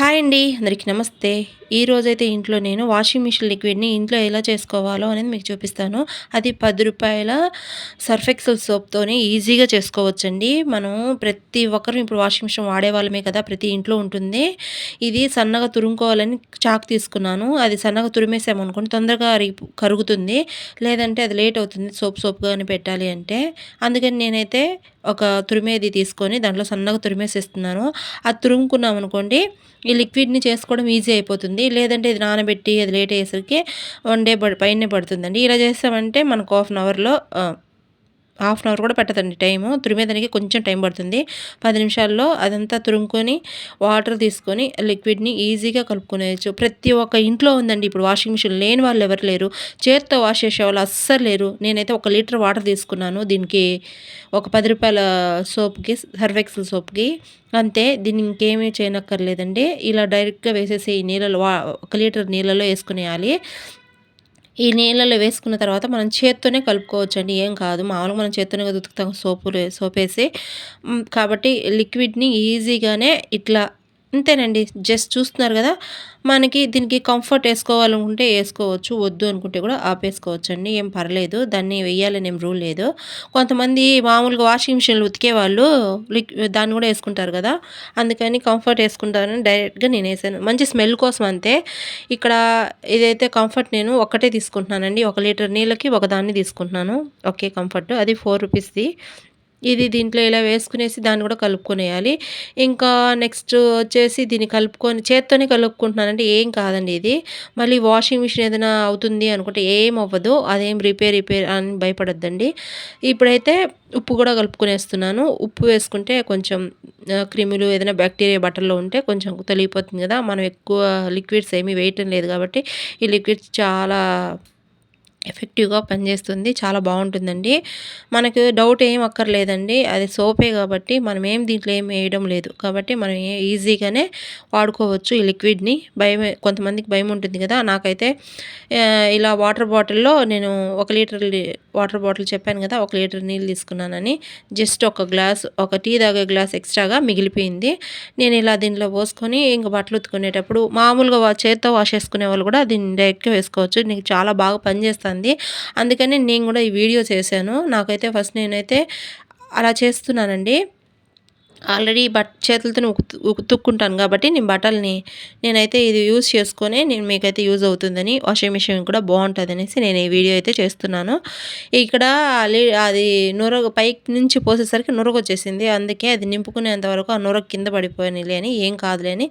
Hi అండి అందరికీ నమస్తే. ఈరోజైతే ఇంట్లో నేను వాషింగ్ మిషన్ లిక్విడ్ని ఇంట్లో ఎలా చేసుకోవాలో అనేది మీకు చూపిస్తాను. అది పది రూపాయల సర్ఫెక్సల్ సోప్తోనే ఈజీగా చేసుకోవచ్చండి. మనం ప్రతి ఒక్కరూ ఇప్పుడు వాషింగ్ మిషన్ వాడేవాళ్ళమే కదా ప్రతి ఇంట్లో ఉంటుంది. ఇది సన్నగా తురుముకోవాలని చాక్ తీసుకున్నాను. అది సన్నగా తురిమేసామనుకోండి తొందరగా కరుగుతుంది. లేదంటే అది లేట్ అవుతుంది సోప్ సోప్గానే పెట్టాలి అంటే. అందుకని నేనైతే ఒక తురిమేది తీసుకొని దాంట్లో సన్నగా తురిమేసేస్తున్నాను. అది తురుముకున్నాం అనుకోండి ఈ లిక్విడ్ని చేసుకోవడం ఈజీ అయిపోతుంది. లేదంటే ఇది నానబెట్టి అది లేట్ అయ్యేసరికి వన్ డే పైనే పడుతుందండి. ఇలా చేస్తామంటే మనకు హాఫ్ అన్ అవర్లో హాఫ్ అన్ అవర్ కూడా పెట్టదండి టైము. తురిమేదానికి కొంచెం టైం పడుతుంది. పది నిమిషాల్లో అదంతా తురుముకొని వాటర్ తీసుకొని లిక్విడ్ని ఈజీగా కలుపుకునేయచ్చు. ప్రతి ఒక్క ఇంట్లో ఉందండి ఇప్పుడు వాషింగ్ మిషన్. లేని వాళ్ళు ఎవరు లేరు. చేత్తో వాష్ చేసే వాళ్ళు అస్సలు లేరు. నేనైతే ఒక లీటర్ వాటర్ తీసుకున్నాను. దీనికి ఒక పది రూపాయల సోప్కి సర్వెక్సల్ సోప్కి. అంతే దీన్ని ఇంకేమీ చేయనక్కర్లేదండి. ఇలా డైరెక్ట్గా వేసేసి నీళ్ళలో ఒక లీటర్ నీళ్ళలో వేసుకునేయాలి. ఈ నీళ్ళలో వేసుకున్న తర్వాత మనం చేత్తోనే కలుపుకోవచ్చు అండి ఏం కాదు. మామూలుగా మనం చేత్తోనే ఉతుకుతాం సోపు సోపేసి. కాబట్టి లిక్విడ్ని ఈజీగానే ఇట్లా అంతేనండి. జస్ట్ చూస్తున్నారు కదా మనకి దీనికి కంఫర్ట్ వేసుకోవాలనుకుంటే వేసుకోవచ్చు వద్దు అనుకుంటే కూడా ఆపేసుకోవచ్చు అండి ఏం పర్లేదు దాన్ని వేయాలని ఏం రూల్ లేదు. కొంతమంది మామూలుగా వాషింగ్ మిషన్లు ఉతికే వాళ్ళు దాన్ని కూడా వేసుకుంటారు కదా అందుకని కంఫర్ట్ వేసుకుంటారని డైరెక్ట్గా నేను వేసాను. మంచి స్మెల్ కోసం అంతే. ఇక్కడ ఇదైతే కంఫర్ట్ నేను ఒక్కటే తీసుకుంటున్నానండి. ఒక లీటర్ నీళ్ళకి ఒకదాన్ని తీసుకుంటున్నాను. ఓకే కంఫర్ట్ అది ఫోర్ రూపీస్ది ఇది దీంట్లో ఇలా వేసుకునేసి దాన్ని కూడా కలుపుకొనేయాలి. ఇంకా నెక్స్ట్ వచ్చేసి దీన్ని కలుపుకొని చేత్తోనే కలుపుకుంటున్నానంటే ఏం కాదండి ఇది. మళ్ళీ వాషింగ్ మిషన్ ఏదైనా అవుతుంది అనుకుంటే ఏం అవ్వదు. అదేం రిపేర్ రిపేర్ అని భయపడద్దండి. ఇప్పుడైతే ఉప్పు కూడా కలుపుకునేస్తున్నాను. ఉప్పు వేసుకుంటే కొంచెం క్రిములు ఏదైనా బ్యాక్టీరియా బట్టల్లో ఉంటే కొంచెం తొలిగిపోతుంది కదా. మనం ఎక్కువ లిక్విడ్స్ ఏమీ వేయటం లేదు కాబట్టి ఈ లిక్విడ్స్ చాలా ఎఫెక్టివ్గా పనిచేస్తుంది. చాలా బాగుంటుందండి. మనకు డౌట్ ఏం అక్కర్లేదండి. అది సోపే కాబట్టి మనం ఏం దీంట్లో ఏం వేయడం లేదు. కాబట్టి మనం ఈజీగానే వాడుకోవచ్చు ఈ లిక్విడ్ని. భయం కొంతమందికి భయం ఉంటుంది కదా. నాకైతే ఇలా వాటర్ బాటిల్లో నేను ఒక లీటర్ వాటర్ బాటిల్ చెప్పాను కదా ఒక లీటర్ నీళ్ళు తీసుకున్నానని. జస్ట్ ఒక గ్లాస్ ఒక టీ తాగే గ్లాస్ ఎక్స్ట్రాగా మిగిలిపోయింది. నేను ఇలా దీనిలో పోసుకొని ఇంకా బట్టలు ఉత్తుకునేటప్పుడు మామూలుగా చేత్తో వాష్ చేసుకునే వాళ్ళు కూడా దీన్ని డైరెక్ట్గా వేసుకోవచ్చు. నీకు చాలా బాగా అనిపిస్తుంది అందుకని నేను కూడా ఈ వీడియో చేశాను. నాకైతే ఫస్ట్ నేనైతే అలా చేస్తున్నానండి. ఆల్రెడీ బట్ చేతులతో ఉతుక్కుంటాను కాబట్టి నేను బట్టల్ని నేనైతే ఇది యూజ్ చేసుకొని నేను మీకైతే యూజ్ అవుతుందని వాషింగ్ మిషన్ కూడా బాగుంటుంది అనేసి నేను ఈ వీడియో అయితే చేస్తున్నాను. ఇక్కడ అది నురగ పైకి నుంచి పోసేసరికి నురగ వచ్చేసింది అందుకే అది నింపుకునేంత వరకు ఆ నురగ కింద పడిపోయినలే అని ఏం కాదులేని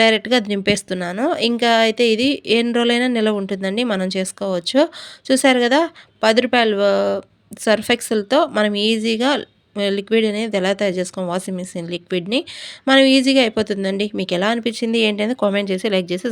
డైరెక్ట్గా అది నింపేస్తున్నాను. ఇంకా అయితే ఇది ఎన్ని రోజులైనా నిలవ ఉంటుందండి మనం చేసుకోవచ్చు. చూసారు కదా పది రూపాయలు సర్ఫెక్సెల్తో మనం ఈజీగా లిక్విడ్ అనేది ఎలా తయారు చేసుకోం వాషింగ్ మిషన్ లిక్విడ్ని మనం ఈజీగా అయిపోతుందండి. మీకు ఎలా అనిపించింది ఏంటనేది కామెంట్ చేసి లైక్ చేసి